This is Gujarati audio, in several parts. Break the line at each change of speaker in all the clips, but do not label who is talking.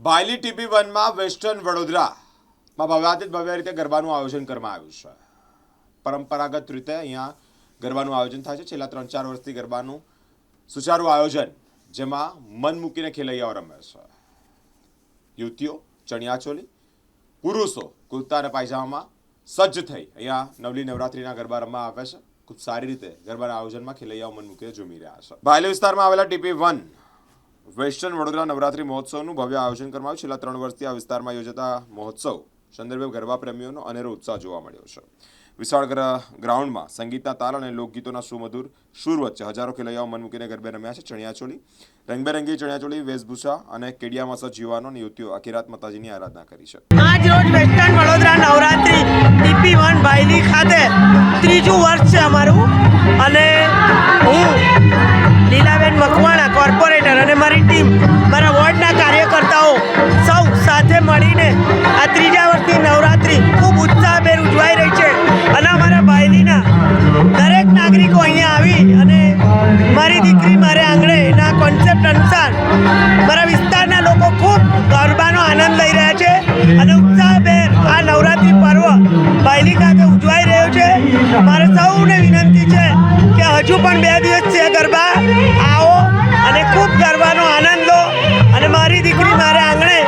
બાયલી ટીપી વનમાં વેસ્ટર્ન વડોદરામાં ભવ્યાતીત ભવ્ય રીતે ગરબાનું આયોજન કરવામાં આવ્યું છે. પરંપરાગત રીતે અહીંયા ગરબાનું આયોજન થાય છે. છેલ્લા ત્રણ ચાર વર્ષથી ગરબાનું સુચારું આયોજન જેમાં મન મૂકીને ખેલૈયાઓ રમે છે. યુવતીઓ, ચણિયાચોલી, પુરુષો કુર્તા અને પાયજામામાં સજ્જ થઈ અહીંયા નવલી નવરાત્રિના ગરબા રમવા આવે છે. ખૂબ સારી રીતે ગરબાના આયોજનમાં ખેલૈયાઓ મન મૂકીને ઝૂમી રહ્યા છે. બાયલી વિસ્તારમાં આવેલા TP one Western Vadodara Navratri મહોત્સવનું ભવ્ય આયોજન કરવામાં આવ્યું. છેલ્લા ત્રણ વર્ષથી આ વિસ્તારમાં યોજાતા મહોત્સવ સંદર્ભે ગરબા પ્રેમીઓનો અનેરો ઉત્સાહ જોવા મળ્યો છે. વિશાળ ગ્રાઉન્ડમાં સંગીતના તાલ અને લોકગીતોના સુમધુર સૂર વચ્ચે હજારો ખેલૈયાઓ મન મૂકીને ગરબે રમ્યા છે. ચણિયાચોલી, રંગબેરંગી ચણિયાચોલી, વેશભૂષા અને કેડિયામાં સજ્જ યુવાનો અને યુવતીઓ આખી રાત માતાજીની આરાધના કરી છે.
આજ રોજ Western Vadodara Navratri TP one Bayli ખાતે ત્રીજું વર્ષ છે અમારું. મારે સૌને વિનંતી છે કે હજુ પણ બે દિવસ છે ગરબા. આવો અને ખૂબ ગરબાનો આનંદ લો. અને મારી દીકરી મારા આંગણે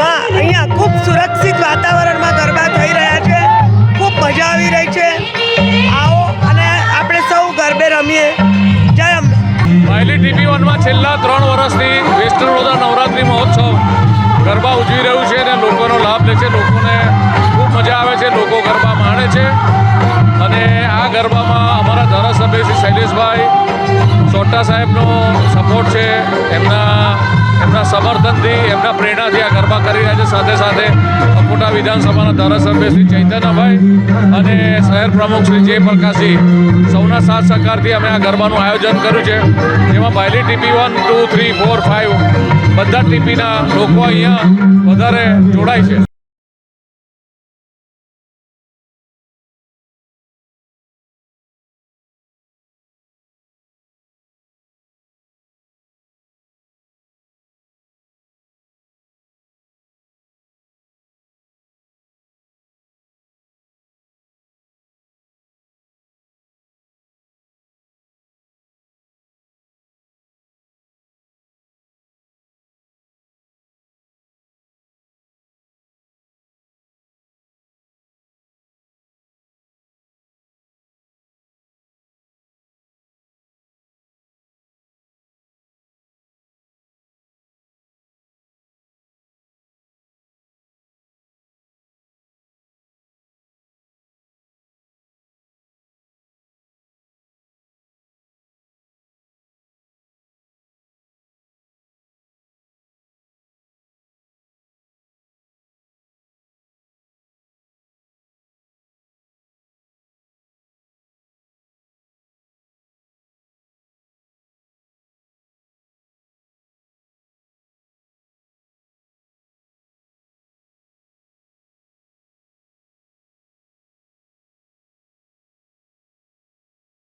માં અહીંયા ખૂબ સુરક્ષિત વાતાવરણમાં ગરબા થઈ રહ્યા છે. ખૂબ મજા આવી રહી છે. આવો અને આપણે સૌ ગરબે રમીએ. જય અંબે.
બાયલી ટીપી વનમાં છેલ્લા ત્રણ વર્ષથી વેસ્ટર્ન વડોદરા નવરાત્રિ મહોત્સવ ગરબા ઉજવી રહ્યું છે અને લોકોનો લાભ લે છે. લોકોને સોટા સાહેબનો સપોર્ટ છે. એમના એમના સમર્થનથી, એમના પ્રેરણાથી આ ગરબા કરી રહ્યા છે. સાથે સાથે અકોટા વિધાનસભાના ધારાસભ્ય શ્રી ચૈતન્યભાઈ અને શહેર પ્રમુખ શ્રી જય પ્રકાશજી, સૌના સાથ સહકારથી અમે આ ગરબાનું આયોજન કર્યું છે. જેમાં Bayli TP one two three four five બધા ટીપીના લોકો અહીંયા વધારે જોડાય છે.